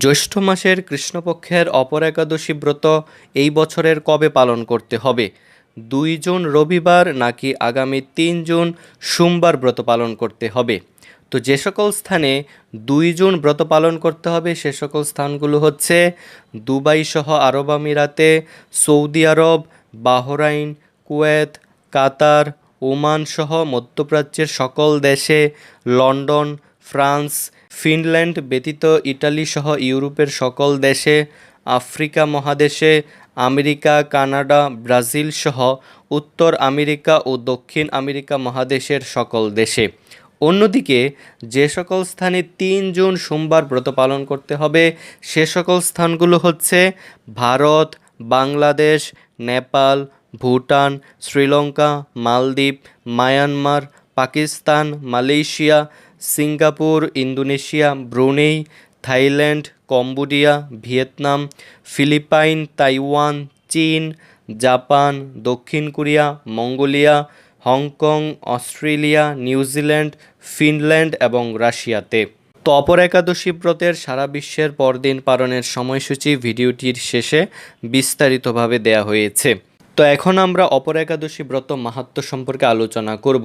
জ্যৈষ্ঠ মাসের কৃষ্ণপক্ষের অপর একাদশী ব্রত এই বছরের কবে পালন করতে হবে? দুই জুন রবিবার নাকি আগামী তিন জুন সোমবার ব্রত পালন করতে হবে? তো যে সকল স্থানে দুই জুন ব্রত পালন করতে হবে, সে সকল স্থানগুলো হচ্ছে দুবাই সহ আরব আমিরাতে, সৌদি আরব, বাহরাইন, কুয়েত, কাতার, ওমান সহ মধ্যপ্রাচ্যের সকল দেশে লন্ডন ফ্রান্স, ফিনল্যান্ড ব্যতীত ইটালি সহ ইউরোপের সকল দেশে, আফ্রিকা মহাদেশে, আমেরিকা, কানাডা, ব্রাজিল সহ উত্তর আমেরিকা ও দক্ষিণ আমেরিকা মহাদেশের সকল দেশে। অন্যদিকে, যে সকল স্থানে তিন জুন সোমবার ব্রত পালন করতে হবে, সে সকল স্থানগুলো হচ্ছে ভারত, বাংলাদেশ, নেপাল, ভুটান, শ্রীলঙ্কা, মালদ্বীপ, Myanmar, Pakistan, Malaysia Singapore, Indonesia, Brunei, Thailand, Cambodia, Vietnam, Philippines, Taiwan, চীন, জাপান, দক্ষিণ Korea, Mongolia, Hong Kong, Australia, New Zealand, Finland এবং রাশিয়াতে। তো অপর একাদশী ব্রতের সারা বিশ্বের পরদিন পালনের সময়সূচি ভিডিওটির শেষে বিস্তারিতভাবে দেয়া হয়েছে। তো এখন আমরা অপর একাদশী ব্রত মাহাত্ম্য সম্পর্কে আলোচনা করব।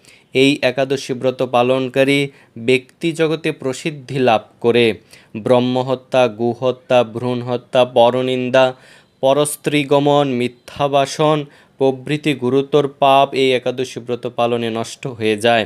এই একাদশী ব্রত পালনকারী ব্যক্তি জগতে প্রসিদ্ধি লাভ করে। ব্রহ্মহত্যা, গুহত্যা, ভ্রূণহত্যা, পরনিন্দা, পরস্ত্রীগমন, মিথ্যাবাসন প্রভৃতি গুরুতর পাপ এই একাদশী ব্রত পালনে নষ্ট হয়ে যায়।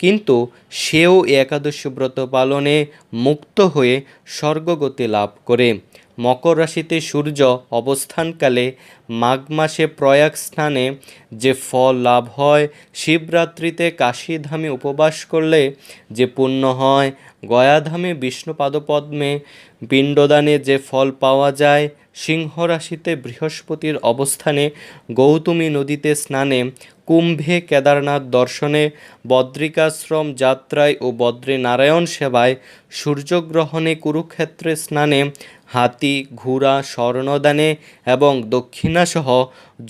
কিন্তু সেও একাদশ ব্রত পালনে মুক্ত হয়ে স্বর্গগতি লাভ করে। মকর রাশিতে সূর্য অবস্থানকালে মাঘ মাসে প্রয়াগ স্থানে যে ফল লাভ হয়, শিবরাত্রিতে কাশীধামে উপবাস করলে যে পুণ্য হয় গয়াধামে বিষ্ণুপাদপদ্মে পিণ্ডদানে যে ফল পাওয়া যায়, সিংহ রাশিতে বৃহস্পতির অবস্থানে গৌতমী নদীতে স্নানে, কুম্ভে কেদারনাথ দর্শনে, বদ্রিকাশ্রম যাত্রায় ও বদ্রীনারায়ণ সেবায়, সূর্যগ্রহণে কুরুক্ষেত্রে স্নানে, হাতি, ঘোড়া, স্বর্ণদানে এবং দক্ষিণাসহ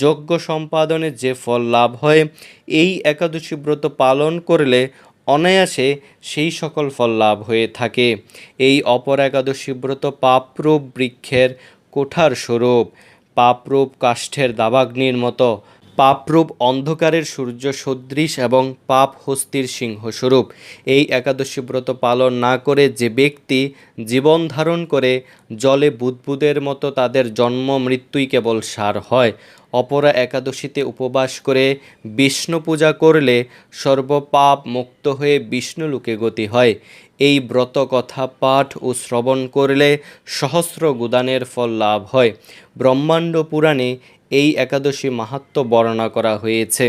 যজ্ঞ সম্পাদনে যে ফল লাভ হয়, এই একাদশী ব্রত পালন করলে অনায়াসে সেই সকল ফল লাভ হয়ে থাকে। এই অপর একাদশী ব্রত পাপরূপ বৃক্ষের কোঠার স্বরূপ, পাপরূপ কাষ্ঠের দাবাগ্নির মতো পাপরূপ অন্ধকারের সূর্য সদৃশ এবং পাপ হস্তির সিংহস্বরূপ। এই একাদশী ব্রত পালন না করে যে ব্যক্তি জীবন ধারণ করে জলে বুদবুদের মতো তাদের জন্ম, মৃত্যুই কেবল সার হয়, অপরা একাদশীতে উপবাস করে বিষ্ণু পূজা করলে সর্বপাপ মুক্ত হয়ে বিষ্ণু বিষ্ণুলোকে গতি হয়। এই ব্রত কথা পাঠ ও শ্রবণ করলে সহস্র গুদানের ফল লাভ হয়। ব্রহ্মাণ্ড পুরাণে এই একাদশী মাহাত্ম্য বর্ণনা করা হয়েছে।